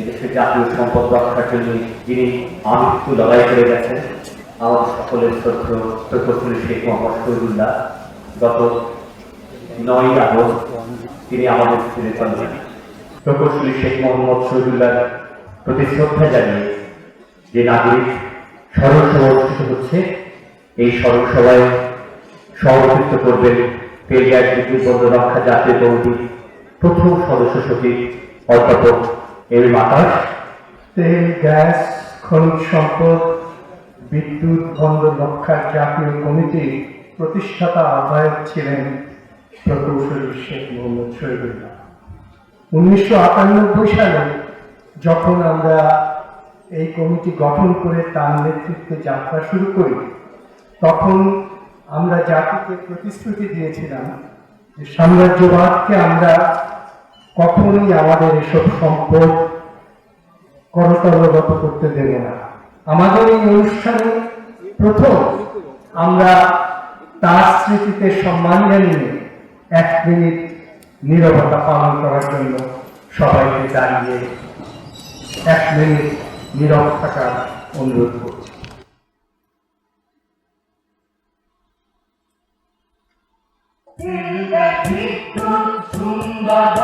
এদেশের জাতীয় সম্পদ রক্ষার জন্য যিনি আমৃত্যু লড়াই করে গেছেন আমাদের সকলের শ্রদ্ধ প্রকৌশলী শেখ মোহাম্মদ শহীদুল্লাহ। গত নয় আগস্ট তিনি আমাদের ছেড়ে চলেন প্রকৌশলী শেখ মোহাম্মদ শহীদুল্লাহর প্রতি শ্রদ্ধা জানিয়ে যে নাগরিক স্মরণ অনুষ্ঠিত হচ্ছে, এই স্মরণ সভাপতিত্ব করবেন পেরিয়ার বিদ্যুৎ বন্ধ রক্ষা জাতীয় কমিটির প্রথম সদস্য সচিব অধ্যাপক এম আকাশ তেল গ্যাস, খনিজ সম্পদ, বিদ্যুৎ বন্দর রক্ষার জাতীয় কমিটির প্রতিষ্ঠাতা আহ্বায়ক ছিলেন প্রকৌশলী শেখ মোহাম্মদ শহীদুল্লাহ। উনিশশো আটানব্বই সালে যখন আমরা এই কমিটি গঠন করে তার নেতৃত্বে যাত্রা শুরু করি, তখন আমরা জাতিকে প্রতিশ্রুতি দিয়েছিলাম যে সাম্রাজ্যবাদকে আমরা কখনোই আমাদের এসব সম্পদ করতলগত করতে দেবে না। আমাদের এই অনুষ্ঠানে প্রথম আমরা তার স্মৃতিতে সম্মান জানিয়ে এক মিনিট নিরবতা পালন করার জন্য সবাইকে দাঁড়িয়ে এক মিনিট নীরব থাকার অনুরোধ করছি। ও,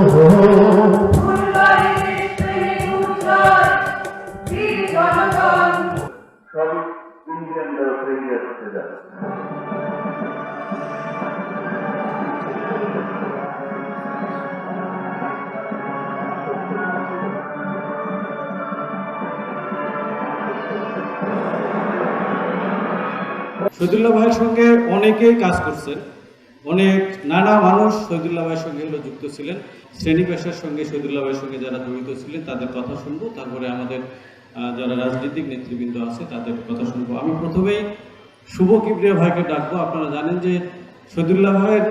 শহীদুল্লাহ ভাইয়ের সঙ্গে অনেকেই কাজ করছেন। অনেক নানা মানুষ শহীদুল্লাহ ভাইয়ের সঙ্গে হলো যুক্ত ছিলেন। শ্রেণি পেশার সঙ্গে শহীদুল্লাহ ভাইয়ের সঙ্গে যারা জড়িত ছিলেন, তাদের কথা শুনব। তারপরে আমাদের যারা রাজনৈতিক নেতৃবৃন্দ আছে, তাদের কথা শুনব। আমি প্রথমেই শুভ কিবরিয়া ভাইকে ডাকবো। আপনারা জানেন যে শহীদুল্লাহ ভাইয়ের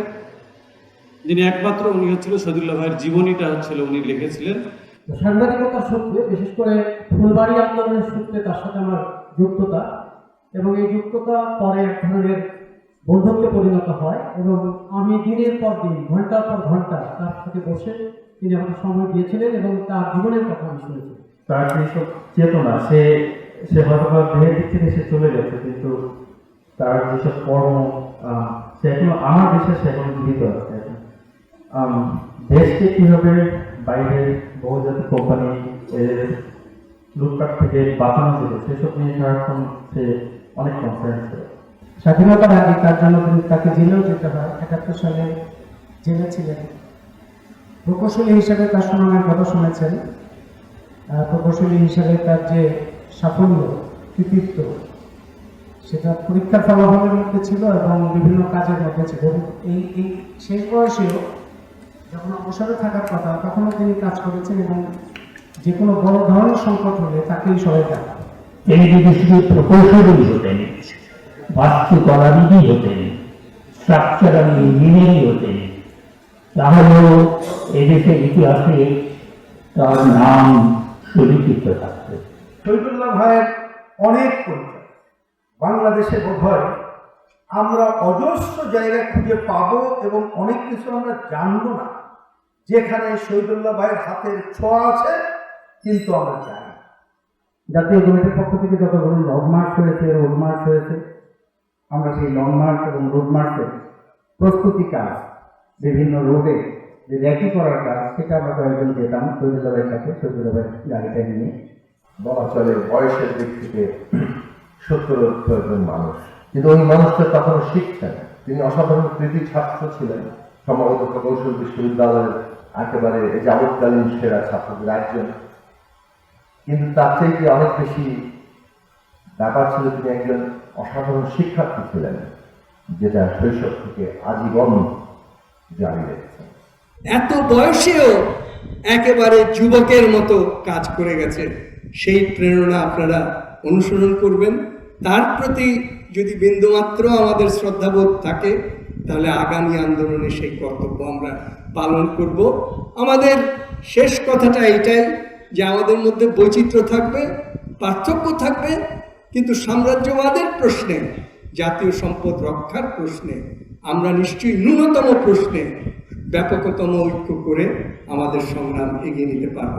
যিনি একমাত্র, উনি হচ্ছিল শহীদুল্লাহ ভাইয়ের জীবনীটা হচ্ছিল উনি লিখেছিলেন। সাংবাদিকতার সূত্রে, বিশেষ করে ফুলবাড়ি আন্দোলনের সূত্রে তার সাথে আমার যুক্ততা। এবং এই যুক্ততা পরে এক ধরনের বন্ধুত্বে পরিণত হয় এবং আমি দিনের পর দিন, ঘণ্টার পর ঘণ্টা তার সাথে বসে তিনি আমাকে সময় দিয়েছিলেন এবং তার জীবনের কথা আমি শুনেছি। তার যেসব চেতনা, সে সে হয়তো বা দেহের দিক থেকে সে চলে গেছে, কিন্তু তার যেসব কর্ম সে এখনও আমার দেশে সে এখনও জীবিত আছে। দেশকে কীভাবে বাইরের বহুজাতিক কোম্পানি লুটপাট থেকে বাঁচানো যাবে সেসব নিয়ে সারাক্ষণ সে অনেক কনফারেন্স স্বাধীনতার আগে তার জন্য তিনি তাকে জেলেও যেতে হয়। একাত্তর সালে জেলে ছিলেন। প্রকৌশলী হিসেবে তার সুনামের কথা শুনেছেন। প্রকৌশলী হিসেবে তার যে সাফল্য, কৃতিত্ব, সেটা পরীক্ষার ফলাফলের মধ্যে ছিল এবং বিভিন্ন কাজের মধ্যে ছিল। এই এই শেষ বয়সেও যখন অবসরে থাকার কথা, তখনও তিনি কাজ করেছেন এবং যে কোনো বড় ধরনের সংকট হলে তাকেই দেখা। তিনি যদি শুধু প্রকৌশলী হতেন, বাস্তুকলাবিদই হতেন স্ট্রাকচারাল ইঞ্জিনিয়ারই হতেন, তাহলেও এদেশের ইতিহাসে তার নাম সুলিখিত থাকত। শহীদুল্লাহ ভাইয়ের অনেক পরিচয়। বাংলাদেশে বোধ আমরা অজস্র জায়গা খুঁজে পাবো এবং অনেক কিছু আমরা জানব না। যেখানে শহীদুল্লাহ ভাইয়ের হাতের ছোঁয়া আছে, কিন্তু আমরা জানি। জাতীয় কমিটির পক্ষ থেকে যতগুলো লং মার্চ হয়েছে রোড মার্চ হয়েছে, আমরা সেই লং মার্চ এবং রোড মার্চের প্রস্তুতি কাজ, বিভিন্ন রোডে যে র্যাকি করার কাজ, সেটা আমরা কয়েকজন যেতাম ভাইয়ের সাথে শহীদুল্লাহ গাড়িটা নিয়ে। বলা চলে বয়সের দিক থেকে সত্তর একজন মানুষ। কিন্তু ওই মানুষটা তখনও শিখতেন তিনি অসাধারণ কৃতি ছাত্র ছিলেন। সম্ভবত প্রকৌশল বিশ্ববিদ্যালয়ের একেবারে যাবৎকালীন সেরা ছাত্রদের একজন। কিন্তু তার থেকে অনেক বেশি ব্যাপার ছিল তিনি একজন অসাধারণ শিক্ষার্থী ছিলেন, যেটা শৈশব থেকে আজীবন জারি রেখেছেন এত বয়সেও একেবারে যুবকের মতো কাজ করে গেছে। সেই প্রেরণা আপনারা অনুসরণ করবেন। তার প্রতি যদি বিন্দুমাত্র আমাদের শ্রদ্ধাবোধ থাকে, তাহলে আগামী আন্দোলনে সেই কর্তব্য আমরা পালন করব। আমাদের শেষ কথাটা এটাই যে আমাদের মধ্যে বৈচিত্র্য থাকবে, পার্থক্য থাকবে, কিন্তু সাম্রাজ্যবাদের প্রশ্নে, জাতীয় সম্পদ রক্ষার প্রশ্নে, আমরা নিশ্চয়ই ন্যূনতম প্রশ্নে ব্যাপকতম ঐক্য করে আমাদের সংগ্রাম এগিয়ে নিতে পারব।